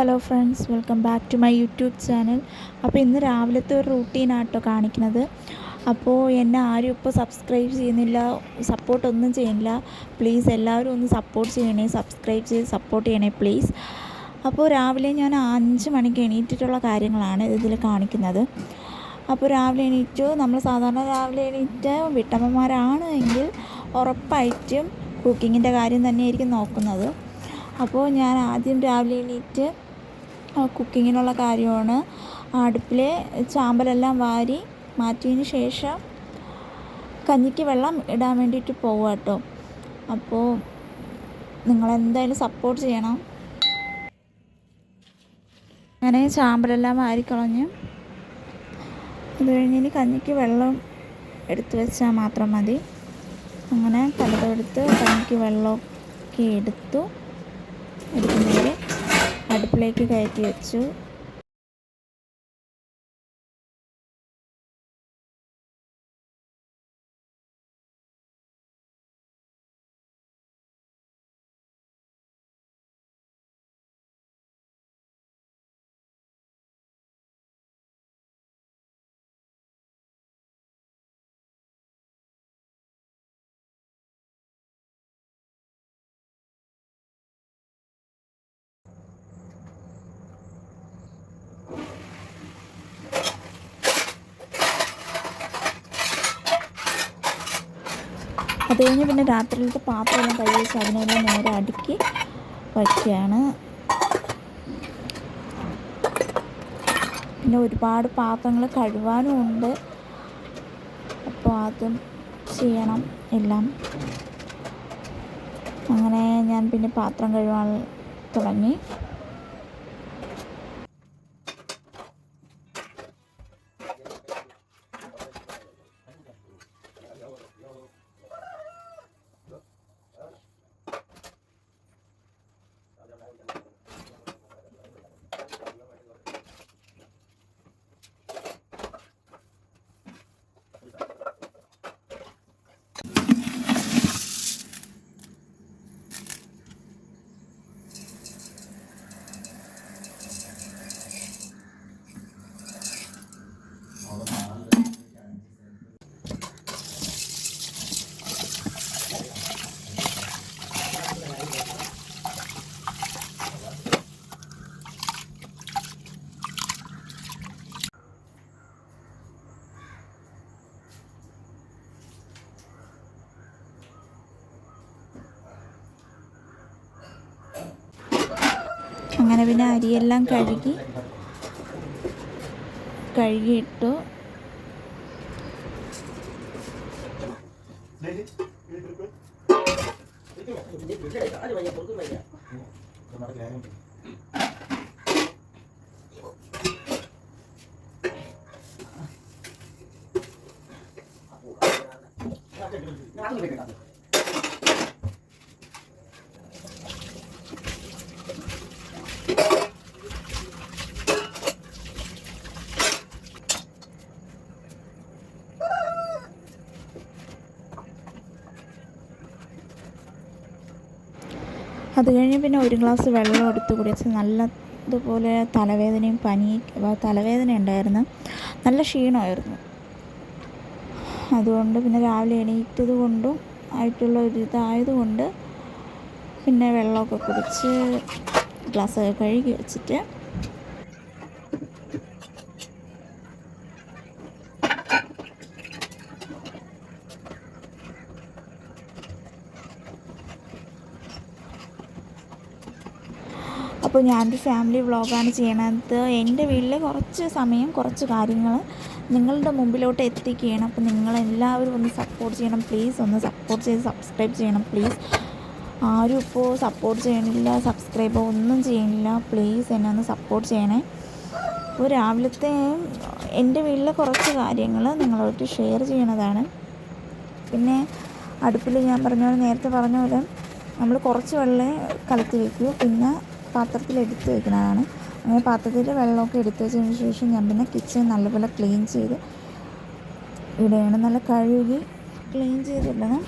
Hello friends welcome back to my YouTube channel. അപ്പോൾ ഇന്ന് രാവിലത്തെ ഒരു റൂട്ടീനാട്ടോ കാണിക്കുന്നത്. അപ്പോൾ എന്നെ ആരും ഇപ്പോൾ സബ്സ്ക്രൈബ് ചെയ്യുന്നില്ല സപ്പോർട്ടൊന്നും ചെയ്യുന്നില്ല പ്ലീസ് എല്ലാവരും ഒന്ന് സപ്പോർട്ട് ചെയ്യണേ സബ്സ്ക്രൈബ് ചെയ്ത് സപ്പോർട്ട് ചെയ്യണേ പ്ലീസ് അപ്പോൾ രാവിലെ ഞാൻ അഞ്ച് മണിക്ക് എണീറ്റിട്ടുള്ള കാര്യങ്ങളാണ് ഇതിൽ കാണിക്കുന്നത്. അപ്പോൾ രാവിലെ എണീറ്റു നമ്മൾ സാധാരണ രാവിലെ എണീറ്റ് വീട്ടമ്മമാരാണ് എങ്കിൽ ഉറപ്പായിട്ടും കുക്കിങ്ങിന്റെ കാര്യം തന്നെയായിരിക്കും നോക്കുന്നത്. അപ്പോൾ ഞാൻ ആദ്യം രാവിലെ എണീറ്റ് കുക്കിങ്ങിനുള്ള കാര്യമാണ്. അടുപ്പിലെ ചാമ്പലെല്ലാം വാരി മാറ്റിയതിന് ശേഷം കഞ്ഞിക്ക് വെള്ളം ഇടാൻ വേണ്ടിയിട്ട് പോവുക കേട്ടോ. അപ്പോൾ നിങ്ങളെന്തായാലും സപ്പോർട്ട് ചെയ്യണം. അങ്ങനെ ചാമ്പലെല്ലാം വാരിക്കളഞ്ഞ് അത് കഴിഞ്ഞ് കഞ്ഞിക്ക് വെള്ളം എടുത്തു വെച്ചാൽ മാത്രം മതി. അങ്ങനെ കലതെടുത്ത് കഞ്ഞിക്ക് വെള്ളമൊക്കെ എടുത്തു എടുക്കുന്നതിൽ അടുപ്പിലേക്ക് കയറ്റി വെച്ചു. അത് കഴിഞ്ഞ് പിന്നെ രാത്രിയിലത്തെ പാത്രമെല്ലാം കഴുകി വെച്ച് അതിനെല്ലാം നേരെ അടുക്കി വയ്ക്കുകയാണ്. പിന്നെ ഒരുപാട് പാത്രങ്ങൾ കഴുകാനും ഉണ്ട്. അപ്പോൾ അതും ചെയ്യണം എല്ലാം. അങ്ങനെ ഞാൻ പിന്നെ പാത്രം കഴുകാൻ തുടങ്ങി. അങ്ങനെ പിന്നെ അരിയെല്ലാം കഴുകി കഴുകിയിട്ടു. അത് കഴിഞ്ഞ് പിന്നെ ഒരു ഗ്ലാസ് വെള്ളം എടുത്ത് കുടിച്ച് നല്ല ഇതുപോലെ തലവേദനയും പനി തലവേദന ഉണ്ടായിരുന്നു. നല്ല ക്ഷീണമായിരുന്നു. അതുകൊണ്ട് പിന്നെ രാവിലെ എണീറ്റത് കൊണ്ടും ആയിട്ടുള്ള ഒരു ഇതായതുകൊണ്ട് പിന്നെ വെള്ളമൊക്കെ കുടിച്ച് ഗ്ലാസ്സൊക്കെ കഴുകി വെച്ചിട്ട് അപ്പോൾ ഞാനൊരു ഫാമിലി വ്ളോഗാണ് ചെയ്യണത്. എന്റെ വീട്ടിലെ കുറച്ച് സമയം കുറച്ച് കാര്യങ്ങൾ നിങ്ങളുടെ മുമ്പിലോട്ട് എത്തിക്കുകയാണ്. അപ്പോൾ നിങ്ങളെല്ലാവരും ഒന്ന് സപ്പോർട്ട് ചെയ്യണം. പ്ലീസ് ഒന്ന് സപ്പോർട്ട് ചെയ്ത് സബ്സ്ക്രൈബ് ചെയ്യണം. പ്ലീസ് ആരും ഇപ്പോൾ സപ്പോർട്ട് ചെയ്യണില്ല സബ്സ്ക്രൈബ് ഒന്നും ചെയ്യണില്ല. പ്ലീസ് എന്നെ ഒന്ന് സപ്പോർട്ട് ചെയ്യണേ. അപ്പോൾ രാവിലത്തെ എന്റെ വീട്ടിലെ കുറച്ച് കാര്യങ്ങൾ നിങ്ങളോട്ട് ഷെയർ ചെയ്യണതാണ്. പിന്നെ അടുപ്പിൽ ഞാൻ പറഞ്ഞ പോലെ നേരത്തെ പറഞ്ഞ പോലെ നമ്മൾ കുറച്ച് വെള്ളം കലത്തി വയ്ക്കൂ. പിന്നെ പാത്രത്തിൽ എടുത്ത് വെക്കുന്നതാണ്. അങ്ങനെ പാത്രത്തിൽ വെള്ളമൊക്കെ എടുത്ത് വെച്ചതിന് ശേഷം ഞാൻ പിന്നെ കിച്ചൺ നല്ലപോലെ ക്ലീൻ ചെയ്ത് ഇവിടെയാണ് നല്ല കഴുകി ക്ലീൻ ചെയ്തിടണം.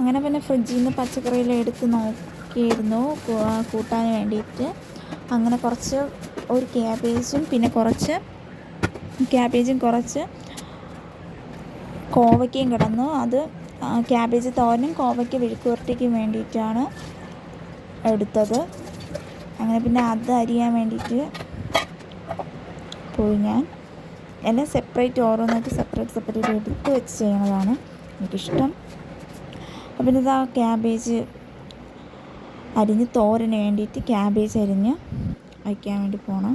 അങ്ങനെ പിന്നെ ഫ്രിഡ്ജിൽ നിന്ന് പച്ചക്കറിയെല്ലാം എടുത്ത് നോക്കിയിരുന്നു. കൂട്ടാൻ വേണ്ടിയിട്ട്. അങ്ങനെ കുറച്ച് ഒരു ക്യാബേജും പിന്നെ കുറച്ച് ക്യാബേജും കുറച്ച് കോവയ്ക്കയും കിടന്നു. അത് ക്യാബേജ് തോരനും കോവയ്ക്ക വിഴുക്കുവരട്ടിക്കും വേണ്ടിയിട്ടാണ് എടുത്തത്. അങ്ങനെ പിന്നെ അത് അരിയാൻ വേണ്ടിയിട്ട് പോയി ഞാൻ. എല്ലാം സെപ്പറേറ്റ് ഓരോന്നായിട്ട് സെപ്പറേറ്റ് സെപ്പറേറ്റ് എടുത്ത് വെച്ച് ചെയ്യുന്നതാണ് എനിക്കിഷ്ടം. അപ്പം ഇതാ ക്യാബേജ് അരിഞ്ഞ് തോരന് വേണ്ടിയിട്ട് ക്യാബേജ് അരിഞ്ഞ് വയ്ക്കാൻ വേണ്ടി പോകണം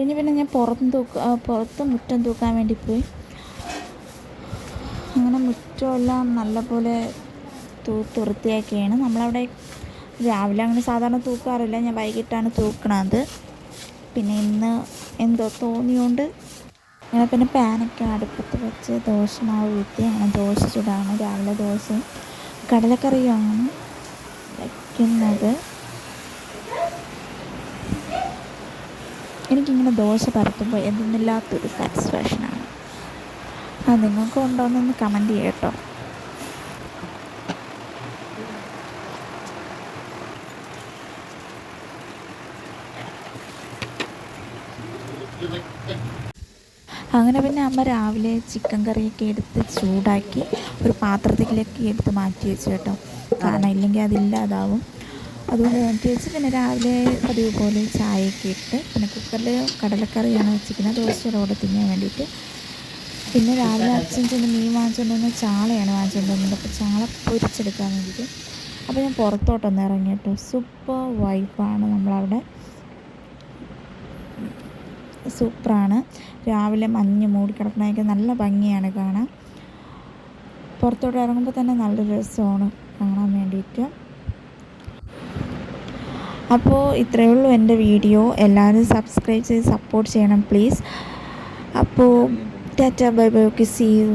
ഇനി പിന്നെ ഞാൻ പുറത്ത് തൂക്ക പുറത്ത് മുറ്റം തൂക്കാൻ വേണ്ടി പോയി. അങ്ങനെ മുറ്റമെല്ലാം നല്ലപോലെ തൂത്ത് വൃത്തിയാക്കിയാണ് നമ്മളവിടെ രാവിലെ അങ്ങനെ സാധാരണ തൂക്കാറില്ല. ഞാൻ വൈകിട്ടാണ് തൂക്കണത്. പിന്നെ ഇന്ന് എന്തോ തോന്നിയോണ്ട് ഞാൻ പിന്നെ പാനൊക്കെ അടുപ്പത്ത് വെച്ച് ദോശ മാവ് ഊറ്റി അങ്ങനെ ദോശ ചൂടാണ്. രാവിലെ ദോശയും കടലക്കറിയുമാണ് വയ്ക്കുന്നത് എനിക്കിങ്ങനെ ദോശ പരത്തുമ്പോൾ എന്തെന്നില്ലാത്തൊരു സാറ്റിസ്ഫാക്ഷനാണ് അത് നിങ്ങൾക്ക് ഉണ്ടോയെന്നൊന്ന് കമന്റ് ചെയ്യട്ടോ അങ്ങനെ പിന്നെ അമ്മ രാവിലെ ചിക്കൻ കറിയൊക്കെ എടുത്ത് ചൂടാക്കി ഒരു പാത്രത്തിലേക്ക് എടുത്ത് മാറ്റി വെച്ചു കേട്ടോ. കാരണം ഇല്ലെങ്കിൽ അതില്ലാതാവും. അതുകൊണ്ട് വെച്ച് പിന്നെ രാവിലെ പതിവ് പോലെ ചായയൊക്കെ ഇട്ട് പിന്നെ കുക്കറിൽ കടലക്കറിയാണ് വെച്ചിരിക്കുന്നത്. ദോശ കൂടെ തിന്നാൻ വേണ്ടിയിട്ട്. പിന്നെ രാവിലെ അച്ഛൻ ചെന്ന് മീൻ വാങ്ങിച്ചുകൊണ്ട് വന്ന ചാളയാണ് വാങ്ങിച്ചുകൊണ്ട് വന്നത്. അപ്പോൾ ചാള പൊരിച്ചെടുക്കാൻ വേണ്ടിയിട്ട്. അപ്പോൾ ഞാൻ പുറത്തോട്ടൊന്ന് ഇറങ്ങി കേട്ടോ സൂപ്പർ വൈഫാണ് നമ്മളവിടെ. സൂപ്പറാണ്. രാവിലെ മഞ്ഞ് മൂടിക്കിടക്കണമെങ്കിൽ നല്ല ഭംഗിയാണ് കാണാൻ. പുറത്തോട്ട് ഇറങ്ങുമ്പോൾ തന്നെ നല്ല രസമാണ് കാണാൻ വേണ്ടിയിട്ട്. അപ്പോൾ ഇത്രയേ ഉള്ളൂ എന്റെ വീഡിയോ. എല്ലാവരും സബ്സ്ക്രൈബ് ചെയ്ത് സപ്പോർട്ട് ചെയ്യണം പ്ലീസ് അപ്പോൾ tata bye bye okay see you